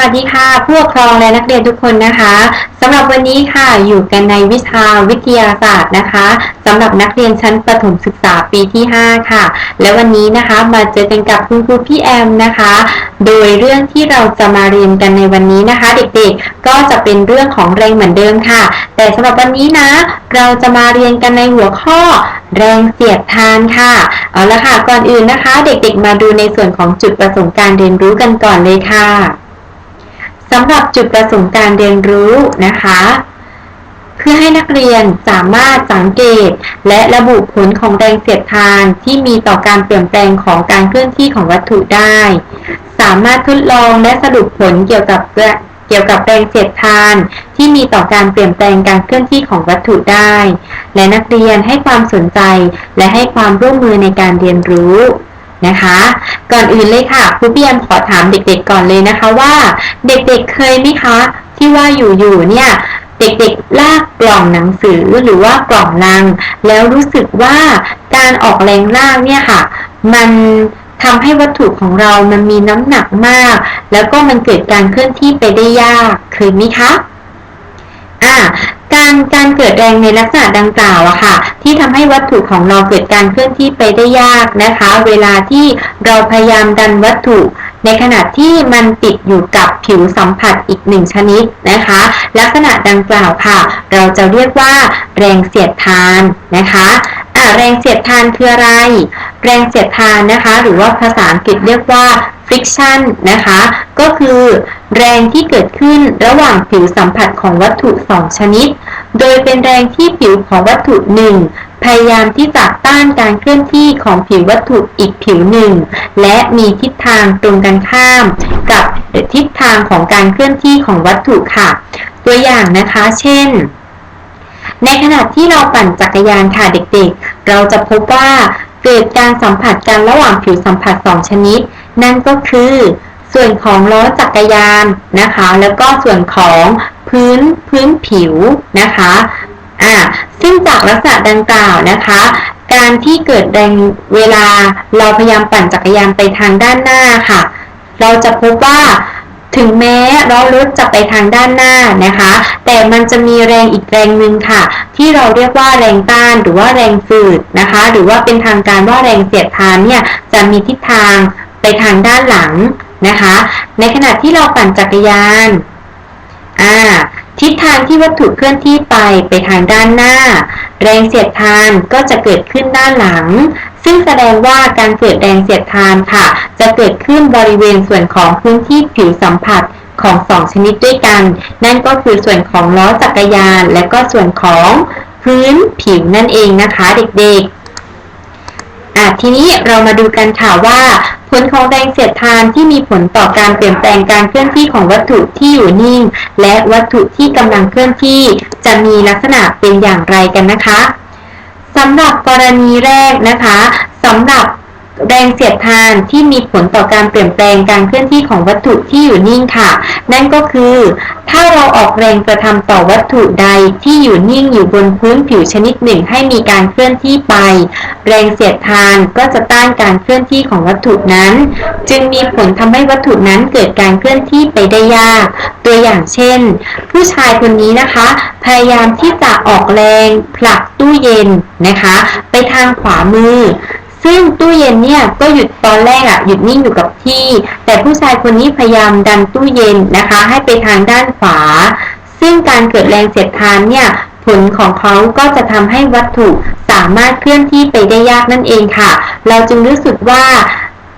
วัสดีค่ะผู้ปกครองและนักเรียนทุกคนนะคะสำหรับวันนี้ค่ะอยู่กันในวิชาวิทยาศาสตร์นะคะสำหรับนักเรียนชั้นประถมศึกษาปีที่ 5 ค่ะ และวันนี้นะคะมาเจอกันกับคุณครูพี่แอมนะคะ โดยเรื่องที่เราจะมาเรียนกันในวันนี้นะคะ เด็กๆก็จะเป็นเรื่องของแรงเหมือนเดิมค่ะ แต่สำหรับวันนี้นะ เราจะมาเรียนกันในหัวข้อแรงเสียดทานค่ะเอาละค่ะก่อนอื่นนะคะ เด็กๆมาดูในส่วนของจุดประสงค์การเรียนรู้กันก่อนเลยค่ะ สำหรับจุดประสงค์การเรียนรู้นะคะ เพื่อให้นักเรียนสามารถสังเกต และระบุผลของแรงเสียดทานที่มีต่อการเปลี่ยนแปลงของการเคลื่อนที่ของวัตถุได้ สามารถทดลองและสรุปผลเกี่ยวกับเกี่ยวกับแรงเสียดทานที่มีต่อการเปลี่ยนแปลงการเคลื่อนที่ของวัตถุได้ และนักเรียนให้ความสนใจและให้ความร่วมมือในการเรียนรู้ นะคะ ก่อนอื่นเลยค่ะครูพี่แอมขอถามเด็กๆก่อนเลยนะคะว่า เด็กๆเคยไหมคะ ที่ว่าอยู่ๆเนี่ย เด็กๆลากกล่องหนังสือหรือว่ากล่องลัง แล้วรู้สึกว่าการออกแรงลากเนี่ยค่ะ มันทำให้วัตถุของเรามันมีน้ำหนักมาก แล้วก็มันเกิดการเคลื่อนที่ไปได้ยากเคยไหมคะอ่าการการเกิดแรงในลักษณะดังกล่าวอะค่ะ ที่ทำให้วัตถุของเราเกิดการเคลื่อนที่ไปได้ยากนะคะ เวลาที่เราพยายามดันวัตถุ ในขณะที่มันติดอยู่กับผิวสัมผัสอีกหนึ่งชนิดนะคะ ลักษณะดังกล่าวค่ะ เราจะเรียกว่าแรงเสียดทานนะคะแรงเสียดทานคืออะไร แรงเสียดทานนะคะ หรือว่าภาษาอังกฤษเรียกว่า friction นะคะ ก็คือแรงที่เกิดขึ้นระหว่างผิวสัมผัสของวัตถุ 2 ชนิด โดยเป็นแรงที่ผิวของวัตถุหนึ่งพยายามที่จะต้านการเคลื่อนที่ของผิววัตถุอีกผิวหนึ่ง และมีทิศทางตรงกันข้าม กับทิศทางของการเคลื่อนที่ของวัตถุค่ะ ตัวอย่างนะคะ เช่น ในขณะที่เราปั่นจักรยานค่ะเด็กๆ เราจะพบว่าเกิดการสัมผัสกันระหว่างผิวสัมผัส 2 ชนิด นั่นก็คือส่วนของล้อจักรยานนะคะ แล้วก็ส่วนของ พื้นพื้นผิวนะคะอ่าซึ่งจากลักษณะดังกล่าวนะคะ การที่เกิดแรงเวลาเราพยายามปั่นจักรยานไปทางด้านหน้าค่ะ เราจะพบว่าถึงแม้ล้อรถจะไปทางด้านหน้านะคะ แต่มันจะมีแรงอีกแรงหนึ่งค่ะ ที่เราเรียกว่าแรงต้านหรือว่าแรงฝืดนะคะ หรือว่าเป็นทางการว่าแรงเสียดทานเนี่ยจะมีทิศทางไปทางด้านหลังนะคะ ในขณะที่เราปั่นจักรยาน อ่าทิศทางที่วัตถุเคลื่อนที่ไปไปทางด้านหน้า แรงเสียดทานก็จะเกิดขึ้นด้านหลัง ซึ่งแสดงว่าการเกิดแรงเสียดทานค่ะ จะเกิดขึ้นบริเวณส่วนของพื้นที่ผิวสัมผัสของสองชนิดด้วยกัน นั่นก็คือส่วนของล้อจักรยาน และก็ส่วนของพื้นผิวนั่นเองนะคะเด็กๆ อะทีนี้เรามาดูกันค่ะว่า ผลของแรงเสียดทานที่มีผลต่อการเปลี่ยนแปลงการเคลื่อนที่ของวัตถุที่อยู่นิ่ง และวัตถุที่กำลังเคลื่อนที่ จะมีลักษณะเป็นอย่างไรกันนะคะสำหรับกรณีแรกนะคะสำหรับ แรงเสียดทานที่มีผลต่อการเปลี่ยนแปลงการเคลื่อนที่ของวัตถุที่อยู่นิ่งค่ะ นั่นก็คือ ถ้าเราออกแรงกระทำต่อวัตถุใดที่อยู่นิ่งอยู่บนพื้นผิวชนิดหนึ่งให้มีการเคลื่อนที่ไป แรงเสียดทานก็จะต้านการเคลื่อนที่ของวัตถุนั้น จึงมีผลทำให้วัตถุนั้นเกิดการเคลื่อนที่ไปได้ยาก ตัวอย่างเช่น ผู้ชายคนนี้นะคะ พยายามที่จะออกแรงผลักตู้เย็นนะคะ ไปทางขวามือ ซึ่งตู้เย็นเนี่ยก็หยุดตอนแรกอะหยุดนิ่งอยู่กับที่ แต่ผู้ชายคนนี้พยายามดันตู้เย็นนะคะ ให้ไปทางด้านขวา ซึ่งการเกิดแรงเสียดทานเนี่ยผลของเขาก็จะทำให้วัตถุสามารถเคลื่อนที่ไปได้ยากนั่นเองค่ะ เราจึงรู้สึกว่า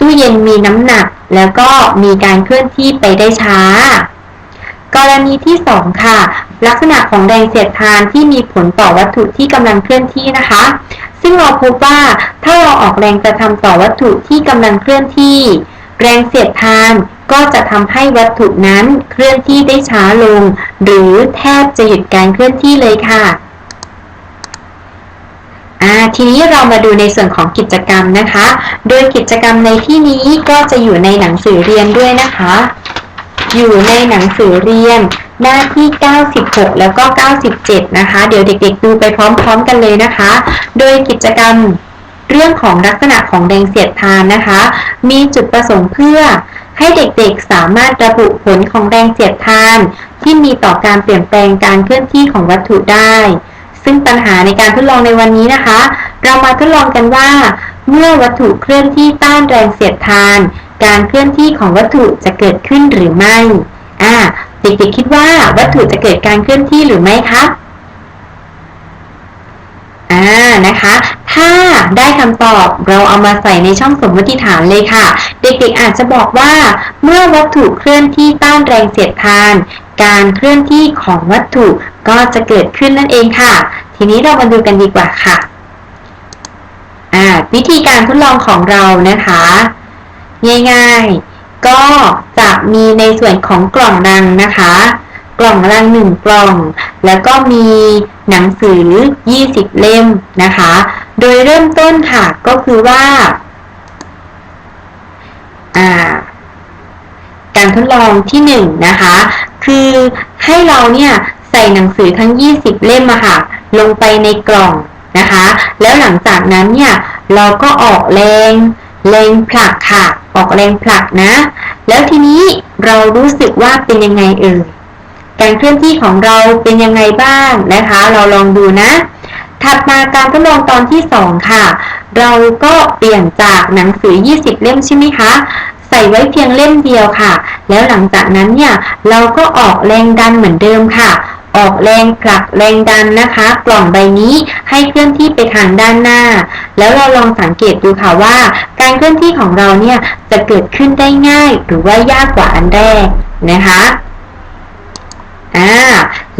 ตู้เย็นมีน้ำหนัก แล้วก็มีการเคลื่อนที่ไปได้ช้า กรณีที่ 2 ค่ะ ลักษณะของแรงเสียดทานที่มีผลต่อวัตถุที่กำลังเคลื่อนที่นะคะ ซึ่งเราพบว่าถ้าเราออกแรงกระทำต่อวัตถุที่กำลังเคลื่อนที่ แรงเสียดทานก็จะทำให้วัตถุนั้นเคลื่อนที่ได้ช้าลง หรือแทบจะหยุดการเคลื่อนที่เลยค่ะทีนี้เรามาดูในส่วนของกิจกรรมนะคะ โดยกิจกรรมในที่นี้ก็จะอยู่ในหนังสือเรียนด้วยนะคะ อยู่ในหนังสือเรียน หน้าที่ 96 แล้วก็ 97 นะคะ เดี๋ยวเด็กๆ ดูไปพร้อมๆกันเลยนะคะ โดยกิจกรรมเรื่องของลักษณะของแรงเสียดทานนะคะ มีจุดประสงค์เพื่อให้เด็กๆ สามารถระบุผลของแรงเสียดทาน ที่มีต่อการเปลี่ยนแปลงการเคลื่อนที่ของวัตถุได้ ซึ่งปัญหาในการทดลองในวันนี้นะคะ เรามาทดลองกันว่า เมื่อวัตถุเคลื่อนที่ต้านแรงเสียดทาน การเคลื่อนที่ของวัตถุจะเกิดขึ้นหรือไม่อ่าเด็กๆคิดว่าวัตถุจะเกิดการเคลื่อนที่หรือไม่คะอ่านะคะ ถ้าได้คำตอบเราเอามาใส่ในช่องสมมติฐานเลยค่ะ เด็กๆอาจจะบอกว่า เมื่อวัตถุเคลื่อนที่ต้านแรงเสียดทาน การเคลื่อนที่ของวัตถุก็จะเกิดขึ้นนั่นเองค่ะ ทีนี้เรามาดูกันดีกว่าค่ะ อ่า วิธีการทดลองของเรานะคะ ง่ายๆ ก็จะมีในส่วนของกล่องรังนะคะ กล่องรังหนึ่งกล่อง แล้วก็มีหนังสือ 20 เล่มนะคะ โดยเริ่มต้นค่ะก็คือว่าการทดลองที่1นนะคะ คือให้เราเนี่ยใส่หนังสือทั้ง 20 เล่มอะค่ะ ลงไปในกล่องนะคะ แล้วหลังจากนั้นเนี่ย เราก็ออกแรงแรงผลักค่ะ ออกแรงผลักนะ แล้วทีนี้เรารู้สึกว่าเป็นยังไงเอ่ยการเคลื่อนที่ของเราเป็นยังไงบ้างนะคะ เราลองดูนะ ถัดมาการทดลองตอนที่ 2 ค่ะ เราก็เปลี่ยนจากหนังสือ 20 เล่มใช่ไหมคะ ใส่ไว้เพียงเล่มเดียวค่ะ แล้วหลังจากนั้นเนี่ย เราก็ออกแรงดันเหมือนเดิมค่ะ ออกแรงผลักแรงดันนะคะ กล่องใบนี้ให้เคลื่อนที่ไปทางด้านหน้า แล้วเราลองสังเกตดูค่ะว่า การเคลื่อนที่ของเราเนี่ยจะเกิดขึ้นได้ง่าย หรือว่ายากกว่าอันแรกนะคะอ่า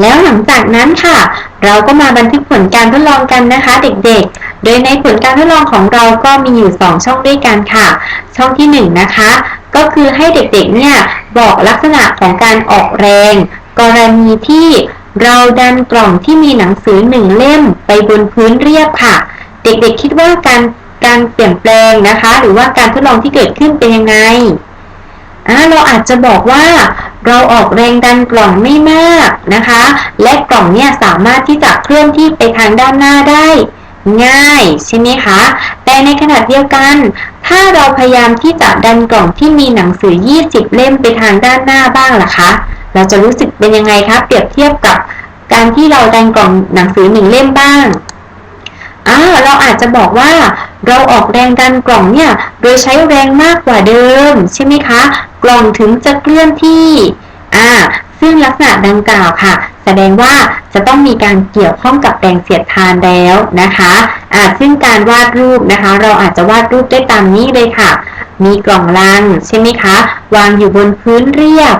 แล้วหลังจากนั้นค่ะ เราก็มาบันทึกผลการทดลองกันนะคะ เด็กๆ โดยในผลการทดลองของเราก็มีอยู่ 2 ช่องด้วยกันค่ะ ช่องที่ 1 นะคะ ก็คือให้เด็กๆเนี่ยบอกลักษณะของการออกแรง กรณีที่ เราดันกล่องที่มีหนังสือหนึ่งเล่มไปบนพื้นเรียบค่ะ เด็กๆคิดว่าการการเปลี่ยนแปลงนะคะ หรือว่าการทดลองที่เกิดขึ้นเป็นยังไงเราอาจจะบอกว่าเราออกแรงดันกล่องไม่มากนะคะ และกล่องเนี่ยสามารถที่จะเคลื่อนที่ไปทางด้านหน้าได้ง่ายใช่ไหมคะ แต่ในขณะเดียวกัน ถ้าเราพยายามที่จะดันกล่องที่มีหนังสือ 20 เล่มไปทางด้านหน้าบ้างล่ะคะ เราจะรู้สึกเป็นยังไงคะ เปรียบเทียบกับ การที่เราแดันกล่องหนังสือหนึ่งเล่มบ้างอ่าเราอาจจะบอกว่าเราออกแรงดันกล่องเนี่ย โดยใช้แรงมากกว่าเดิม ใช่ไหมคะ กล่องถึงจะเคลื่อนที่ อ่า ซึ่งลักษณะดังกล่าวค่ะ แสดงว่าจะต้องมีการเกี่ยวข้องกับแรงเสียดทานแล้วนะคะ อ่า ซึ่งการวาดรูปนะคะ เราอาจจะวาดรูปได้ตามนี้เลยค่ะ มีกล่องลังใช่ไหมคะ วางอยู่บนพื้นเรียบ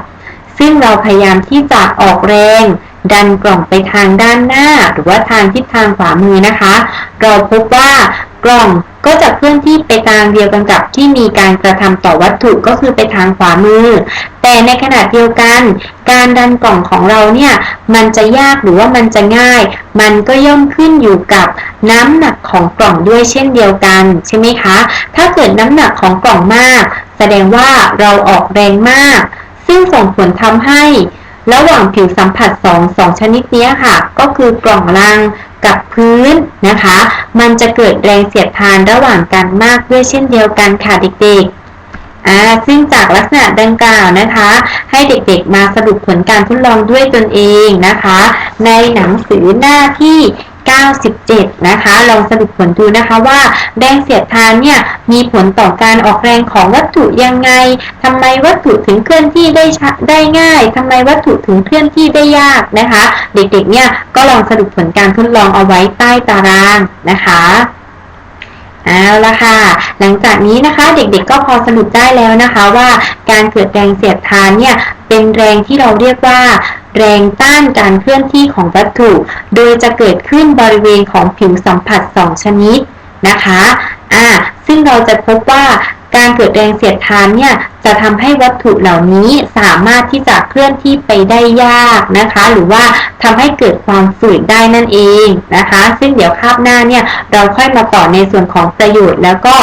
ซึ่งเราพยายามที่จะออกแรง ดันกล่องไปทางด้านหน้า หรือว่าทางทิศทางขวามือนะคะ เราพบว่ากล่องก็จะเคลื่อนที่ไปทางเดียวกันกับที่มีการกระทำต่อวัตถุก็คือไปทางขวามือ แต่ในขณะเดียวกัน การดันกล่องของเราเนี่ยมันจะยากหรือว่ามันจะง่าย มันก็ย่อมขึ้นอยู่กับน้ำหนักของกล่องด้วยเช่นเดียวกันใช่ไหมคะ ถ้าเกิดน้ำหนักของกล่องมาก แสดงว่าเราออกแรงมาก ซึ่งส่งผลทำให้ ระหว่างผิวสัมผัส2 2ชนิดนี้ค่ะ ก็คือกล่องรังกับพื้นนะคะ มันจะเกิดแรงเสียดทานระหว่างกันมากด้วยเช่นเดียวกันค่ะเด็กๆ อ่า ซึ่งจากลักษณะดังกล่าวนะคะ ให้เด็กๆมาสรุปผลการทดลองด้วยตนเองนะคะ ในหนังสือหน้าที่ 97 นะคะ ลองสรุปผลดูนะคะว่าแรงเสียดทานเนี่ยมีผลต่อการออกแรงของวัตถุยังไงทำไมวัตถุถึงเคลื่อนที่ได้ได้ง่ายทำไมวัตถุถึงเคลื่อนที่ได้ยากนะคะ เด็กๆ เนี่ยก็ลองสรุปผลการทดลองเอาไว้ใต้ตารางนะคะเอาละค่ะ หลังจากนี้นะคะเด็กๆก็พอสรุปได้แล้วนะคะว่าการเกิดแรงเสียดทานเนี่ยเป็นแรงที่เราเรียกว่า แรงต้านการเคลื่อนที่ของวัตถุ โดยจะเกิดขึ้นบริเวณของผิวสัมผัส 2 ชนิดนะคะอ่าซึ่งเราจะพบว่าการเกิดแรงเสียดทานเนี่ยจะทำให้วัตถุเหล่านี้สามารถที่จะเคลื่อนที่ไปได้ยากนะคะ หรือว่าทำให้เกิดความฝืดได้นั่นเองนะคะ ซึ่งเดี๋ยวคาบหน้าเนี่ยเราค่อยมาต่อในส่วนของประโยชน์แล้วก็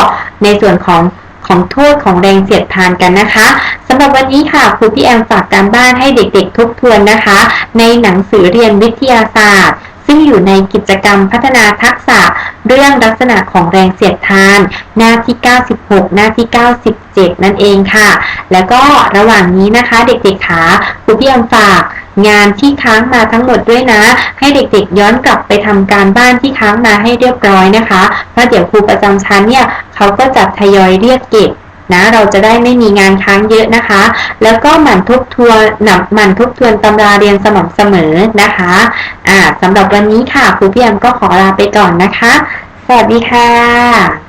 ในส่วนของ ของโทษของแรงเสียดทานกันนะคะสำหรับวันนี้ค่ะครูพี่แอมฝากการบ้านให้เด็กๆทบทวนนะคะ ในหนังสือเรียนวิทยาศาสตร์ซึ่งอยู่ในกิจกรรมพัฒนาทักษะเรื่องลักษณะของแรงเสียดทาน หน้าที่ 96 หน้าที่ 97 นั่นเองค่ะ แล้วก็ระหว่างนี้นะคะเด็กๆขาครูพี่อมฝากงานที่ค้างมาทั้งหมดด้วยนะ ให้เด็กๆย้อนกลับไปทำการบ้านที่ค้างมาให้เรียบร้อยนะคะเพราะเดี๋ยวครูประจำชั้นเนี่ย เขาก็จะทยอยเรียกเก็บนะเราจะได้ไม่มีงานค้างเยอะนะคะ แล้วก็หมั่นทบทวนหนับหมั่นทบทวนตำราเรียนสม่ำเสมอนะคะอ่าสำหรับวันนี้ค่ะครูพี่แอมก็ขอลาไปก่อนนะคะ สวัสดีค่ะ